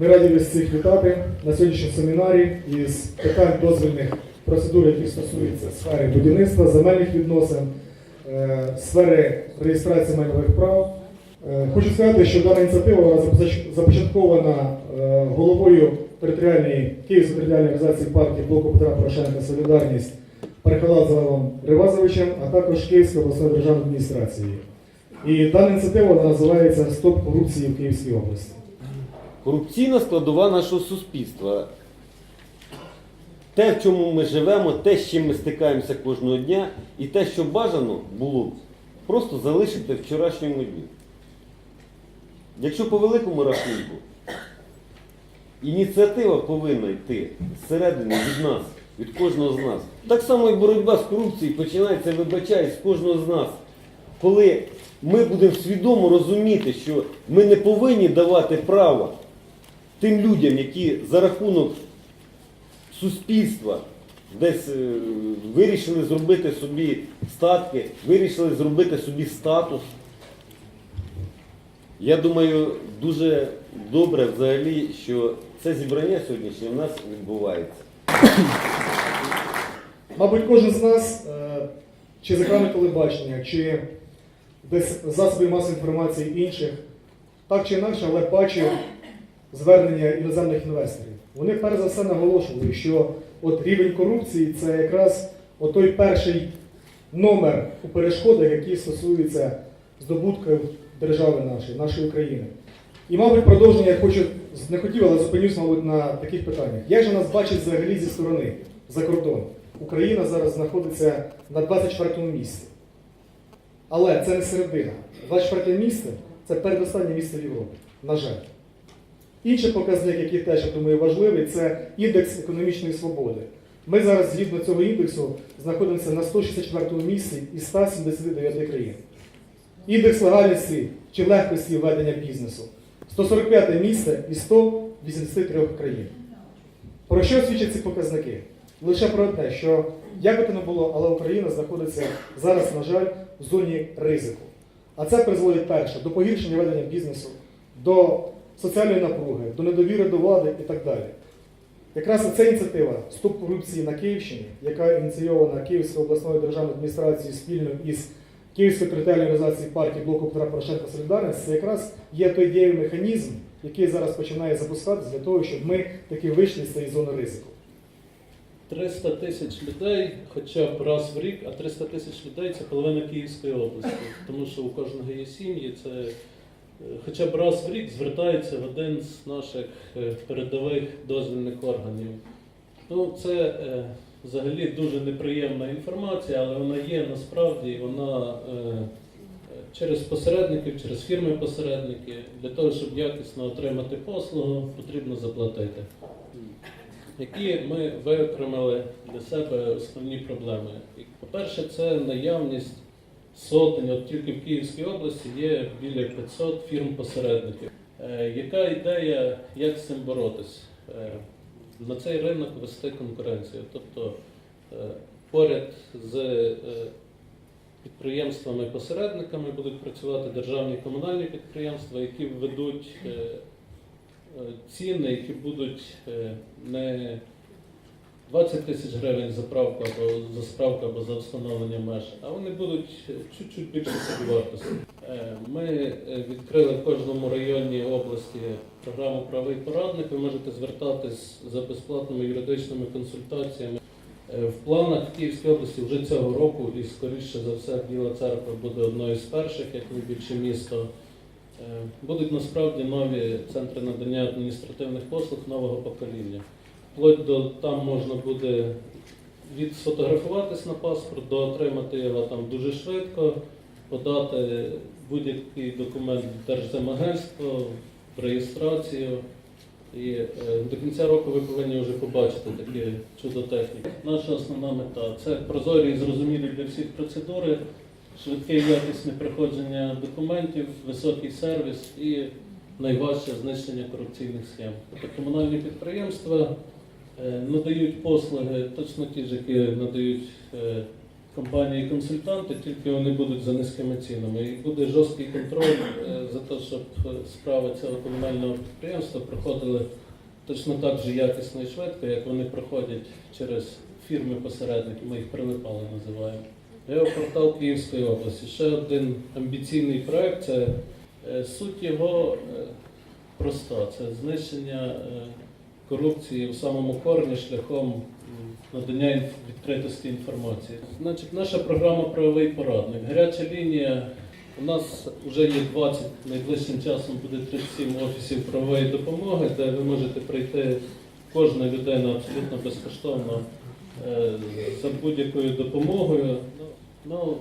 Ми раді вас всіх вітати на сьогоднішньому семінарі із питань дозвільних процедур, які стосуються сфери будівництва, земельних відносин, е, сфери реєстрації майнових прав. Е, Хочу сказати, що дана ініціатива започаткована е, головою територіальної Київської територіальної організації партії блоку Петра Порошенка Солідарність Перехаладзевим Ривазовичем, а також Київської обласної державної адміністрації. І дана ініціатива називається Стоп корупції в Київській області. Корупційна складова нашого суспільства. Те, в чому ми живемо, те, з чим ми стикаємося кожного дня, і те, що бажано було просто залишити вчорашньому дню. Якщо по великому рахунку, ініціатива повинна йти зсередини від нас, від кожного з нас. Так само і боротьба з корупцією починається, вибачаю, з кожного з нас. Коли ми будемо свідомо розуміти, що ми не повинні давати право тим людям, які за рахунок суспільства десь е, вирішили зробити собі статки, вирішили зробити собі статус. Я думаю, дуже добре взагалі, що це зібрання сьогоднішнє у нас відбувається. Мабуть, кожен з нас, е, чи з екрану телебачення, чи десь засобів масової інформації інших, так чи інакше, але бачив звернення іноземних інвесторів. Вони перш за все наголошували, що от рівень корупції це якраз той перший номер у перешкодах, які стосуються здобутків держави нашої, нашої України. І, мабуть, продовження я хочу, не хотів, але зупинюсь, мабуть, на таких питаннях. Як же нас бачить взагалі зі сторони, за кордон? Україна зараз знаходиться на 24-му місці. Але це не середина. 24 місце це передостаннє місце в Європі. На жаль. Інший показник, який теж, я думаю, важливий, це індекс економічної свободи. Ми зараз, згідно цього індексу, знаходимося на 164 місці із 179 країн. Індекс легальності чи легкості ведення бізнесу 145 місце із 183 країн. Про що свідчать ці показники? Лише про те, що як би то не було, але Україна знаходиться зараз, на жаль, в зоні ризику. А це призводить перше до погіршення ведення бізнесу, до соціальної напруги, до недовіри до влади і так далі. Якраз ця ініціатива Стоп корупції на Київщині, яка ініційована Київською обласною державною адміністрацією спільно із Київською територіальною організацією партії блоку Петра Порошенка Солідарність, це якраз є той дієвий механізм, який зараз починає запускатися для того, щоб ми таки вийшли з цієї зони ризику. 300 тисяч людей хоча б раз в рік, а 300 тисяч людей це половина Київської області. Тому що у кожного є сім'ї, це хоча б раз в рік звертається в один з наших е, передових дозвільних органів. Ну, це е, взагалі дуже неприємна інформація, але вона є насправді, і вона е, через посередників, через фірми-посередники, для того, щоб якісно отримати послугу, потрібно заплатити які ми виокремили для себе основні проблеми. По-перше, це наявність сотень, от тільки в Київській області є біля 500 фірм-посередників. Е, яка ідея, як з цим боротись? Е, на цей ринок вести конкуренцію. Тобто е, поряд з підприємствами-посередниками будуть працювати державні комунальні підприємства, які введуть ціни, які будуть не 20 тисяч гривень за правку або за справку або за встановлення меж, а вони будуть чуть-чуть більше собівартості. Е, Ми е, відкрили в кожному районі області програму правий порадник. Ви можете звертатись за безплатними юридичними консультаціями. Е, В планах в Київській області вже цього року, і скоріше за все, Біла церква буде одною з перших, як найбільше місто. Будуть насправді нові центри надання адміністративних послуг нового покоління. Вплоть до там можна буде від сфотографуватись на паспорт, до отримати його там дуже швидко, подати будь-який документ в Держземагентство, в реєстрацію. І е, до кінця року ви повинні вже побачити такі чудо техніки. Наша основна мета це прозорі і зрозумілі для всіх процедури, швидке і якісне приходження документів, високий сервіс і найважче знищення корупційних схем. Тобто комунальні підприємства надають послуги точно ті ж, які надають е, компанії-консультанти, тільки вони будуть за низькими цінами. І буде жорсткий контроль е, за те, щоб е, справи цього комунального підприємства проходили точно так же якісно і швидко, як вони проходять через фірми-посередники, ми їх прилипали називаємо. Геопортал Київської області. Ще один амбіційний проект це е, суть його е, проста. Це знищення е, корупції в самому корні шляхом надання відкритості інформації. Значить, наша програма правовий порадник. Гаряча лінія. У нас вже є 20, найближчим часом буде 37 офісів правової допомоги, де ви можете прийти кожна людина абсолютно безкоштовно е, за будь-якою допомогою. Ну,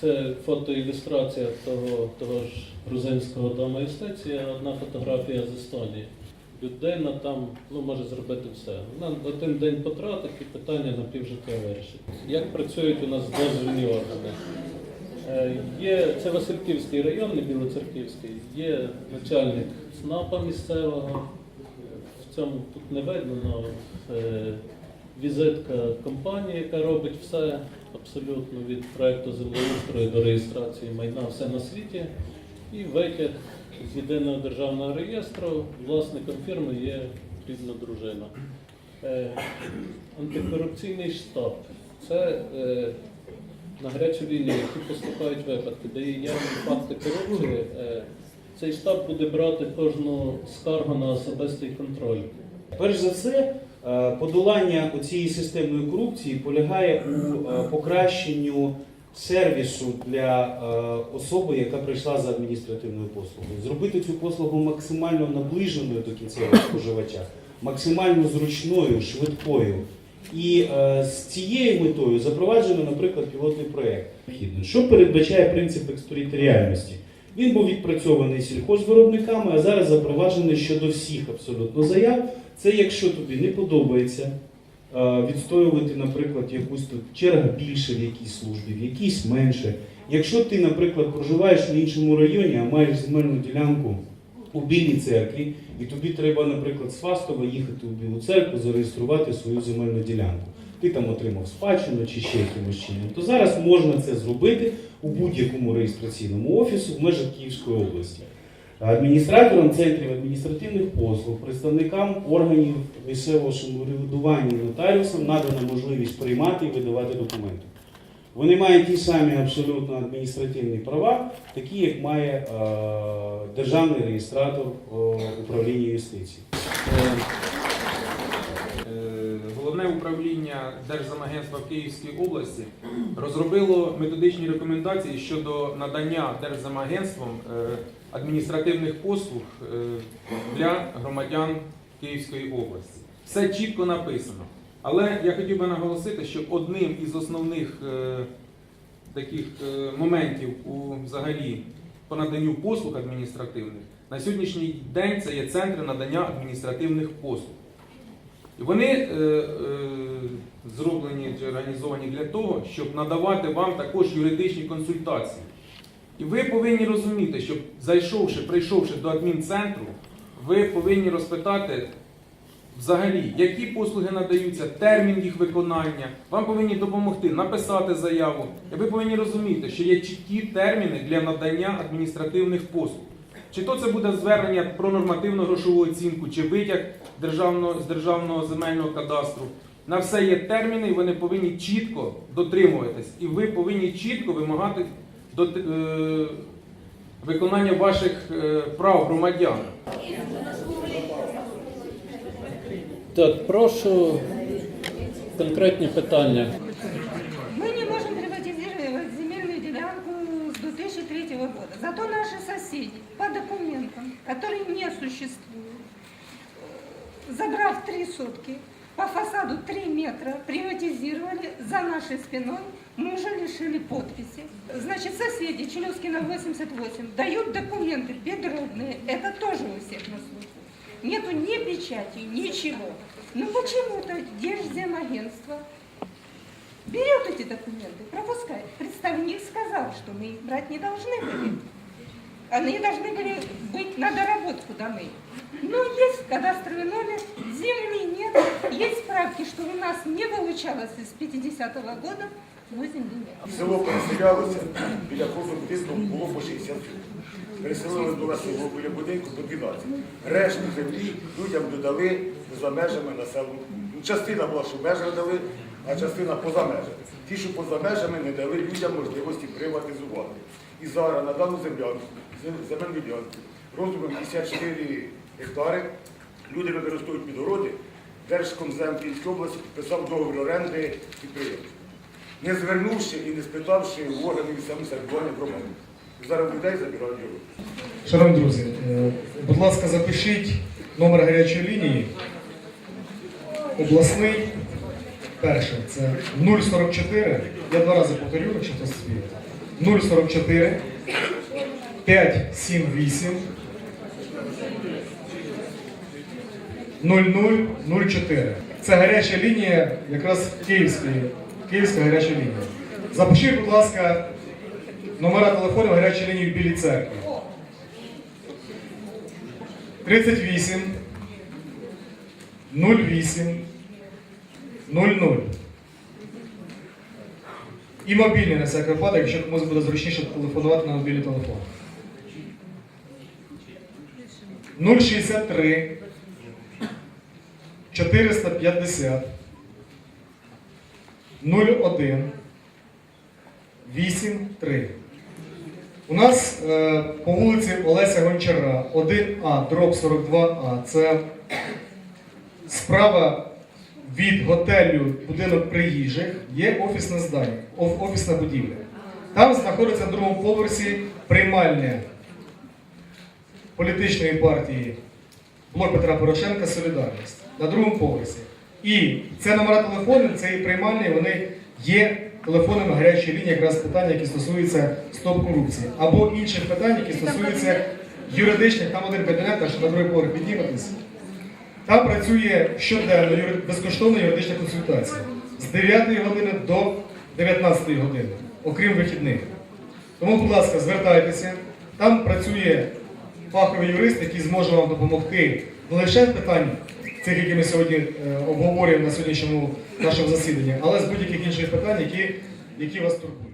це фотоілюстрація того, того ж грузинського дому юстиції, одна фотографія з Естонії. Людина там ну, може зробити все. Вона один день потратить і питання на півжиття вирішить. Як працюють у нас дозвільні органи? Е, Є, це Васильківський район, не Білоцерківський, є начальник СНАПа місцевого. В цьому тут не видно, але е, візитка компанії, яка робить все абсолютно від проекту землеустрою до реєстрації майна, все на світі. І витяг з єдиного державного реєстру власником фірми є рідна дружина. Е, Антикорупційний штаб. Це е, на гарячу лінію, які поступають випадки, де є явні факти корупції, е, цей штаб буде брати кожну скаргу на особистий контроль. Перш за все, подолання цієї системної корупції полягає у покращенню сервісу для е, особи, яка прийшла за адміністративною послугою. Зробити цю послугу максимально наближеною до кінцевого споживача, максимально зручною, швидкою. І е, з цією метою запроваджено, наприклад, пілотний проєкт. Що передбачає принцип екстериторіальності? Він був відпрацьований сільхозвиробниками, а зараз запроваджений щодо всіх абсолютно заяв. Це якщо тобі не подобається відстоювати, наприклад, якусь тут черга більше в якійсь службі, в якійсь менше. Якщо ти, наприклад, проживаєш в іншому районі, а маєш земельну ділянку у Білій церкві, і тобі треба, наприклад, з Фастова їхати у Білу церкву, зареєструвати свою земельну ділянку. Ти там отримав спадщину чи ще якимось чином, то зараз можна це зробити у будь-якому реєстраційному офісу в межах Київської області. Адміністраторам центрів адміністративних послуг, представникам органів місцевого самоврядування нотаріусам надана можливість приймати і видавати документи. Вони мають ті самі абсолютно адміністративні права, такі як має е, державний реєстратор е, управління юстиції. Е, Е, Головне управління Держзамагентства в Київській області розробило методичні рекомендації щодо надання Держзамагентством е, адміністративних послуг е, для громадян Київської області. Все чітко написано. Але я хотів би наголосити, що одним із основних е, таких е, моментів у взагалі по наданню послуг адміністративних на сьогоднішній день це є центри надання адміністративних послуг. І вони зроблені чи організовані для того, щоб надавати вам також юридичні консультації. І ви повинні розуміти, що зайшовши, прийшовши до адмінцентру, ви повинні розпитати взагалі, які послуги надаються, термін їх виконання. Вам повинні допомогти написати заяву. І ви повинні розуміти, що є чіткі терміни для надання адміністративних послуг. Чи то це буде звернення про нормативну грошову оцінку, чи витяг державного, з державного земельного кадастру. На все є терміни, і вони повинні чітко дотримуватись. І ви повинні чітко вимагати дот- е, виконання ваших е, прав громадян. Так, прошу конкретні питання. Мы не можем приватизировать земельную делянку с 2003 года. Зато наши соседи по документам, которые не существуют, э, забрав три сотки, по фасаду 3 метра приватизировали за нашей спиной, мы уже лишили подписи. Значит, соседи Челюскина 88 дают документы бедродные, это тоже у всех на слуху. Нету ни печати, ничего. Но почему-то Держземагентство берет эти документы, пропускает. Представник сказал, что мы их брать не должны были. Они должны были быть на доработку даны. Но есть кадастровый номер, земли нет, есть справки, что у нас не получалось с 50-го года, 8 гривен. Село переселялося, біля кожного будинку було по 60 чоловік. Переселили до нас село біля будинку по 12. Решту землі людям додали за межами населеного пункту. Ну, Частина була, що в межах дали, а частина поза межами. Ті, що поза межами, не дали людям можливості приватизувати. І зараз на дану землянку, зем- земельну ділянку, розміром 54 гектари, люди використовують під городи, Держкомзем Київської області підписав договір оренди підприємства не звернувши і не спитавши в органів самосервування громади. Зараз людей забирають його. Шановні друзі, е, будь ласка, запишіть номер гарячої лінії. Обласний. Перший це 044. Я два рази повторю, якщо хтось спів. 044 578 0004. Це гаряча лінія, якраз Київської, Київська гаряча лінія. Запишіть, будь ласка, номера телефонів гарячої лінії в Білій церкві. 38 08 00. І мобільний на всякий випадок, якщо комусь буде зручніше телефонувати на мобільний телефон. 063 450 01 83. У нас е, по вулиці Олеся Гончара, 1А, дроб 42А. Це справа від готелю будинок приїжджих, є офісне здання, офісна будівля. Там знаходиться на другому поверсі приймальня політичної партії Блок Петра Порошенка Солідарність на другому поверсі. І це номера телефонів, це і приймальні, вони є телефонами гарячої лінії, якраз питання, які стосуються стоп корупції, або інших питань, які стосуються юридичних, там один кабінет, так що на другий поверх підніметесь. Там працює щоденно безкоштовна юридична консультація з 9 години до 19 години, окрім вихідних. Тому, будь ласка, звертайтеся. Там працює фаховий юрист, який зможе вам допомогти не лише в питань цих, які ми сьогодні е, обговорюємо на сьогоднішньому нашому засіданні, але з будь-яких інших питань, які, які вас турбують.